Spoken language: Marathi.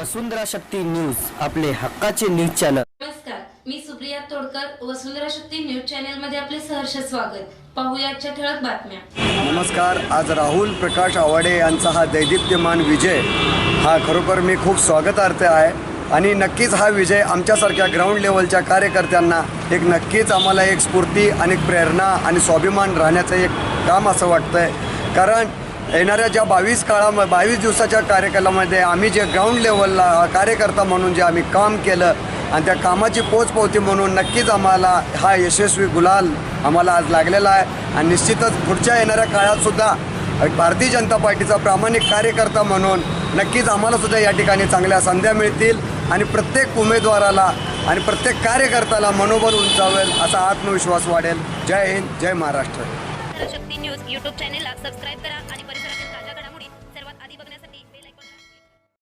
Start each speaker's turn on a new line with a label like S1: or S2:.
S1: वसुंधरा शक्ती न्यूज आपले हक्काचे न्यूज चॅनल.
S2: नमस्कार मी सुप्रिया तोडकर वसुंधरा शक्ती न्यूज चॅनलमध्ये आपले सहर्ष स्वागत. पाहूया आजच्या ठळक बातम्या.
S3: नमस्कार आज राहुल प्रकाश आवाडे यांचा हा दैदिप्यमान विजय. हा खरोखर मी खूप स्वागतार्थ आहे आणि नक्कीच हा विजय आमच्यासारख्या ग्राउंड लेवलच्या कार्यकर्त्यांना एक नक्कीच आम्हाला एक स्फूर्ती आणि प्रेरणा आणि स्वाभिमान राहण्याचं एक काम असं वाटतं आहे कारण येणाऱ्या ज्या बावीस काळामध्ये बावीस दिवसाच्या कार्यक्रमामध्ये आम्ही जे ग्राउंड लेवलला कार्यकर्ता म्हणून जे आम्ही काम केलं आणि त्या कामाची पोचपावती म्हणून नक्कीच आम्हाला हा यशस्वी गुलाल आम्हाला आज लागलेला आहे. आणि निश्चितच पुढच्या येणाऱ्या काळातसुद्धा भारतीय जनता पार्टीचा प्रामाणिक कार्यकर्ता म्हणून नक्कीच आम्हालासुद्धा या ठिकाणी चांगल्या संध्या मिळतील. आणि प्रत्येक उमेदवाराला आणि प्रत्येक कार्यकर्त्याला मनोबल उंचावेल असा आत्मविश्वास वाढेल. जय हिंद जय महाराष्ट्र.
S4: शक्ती न्यूज यूट्यूब चॅनेलला सबस्क्राईब करा आणि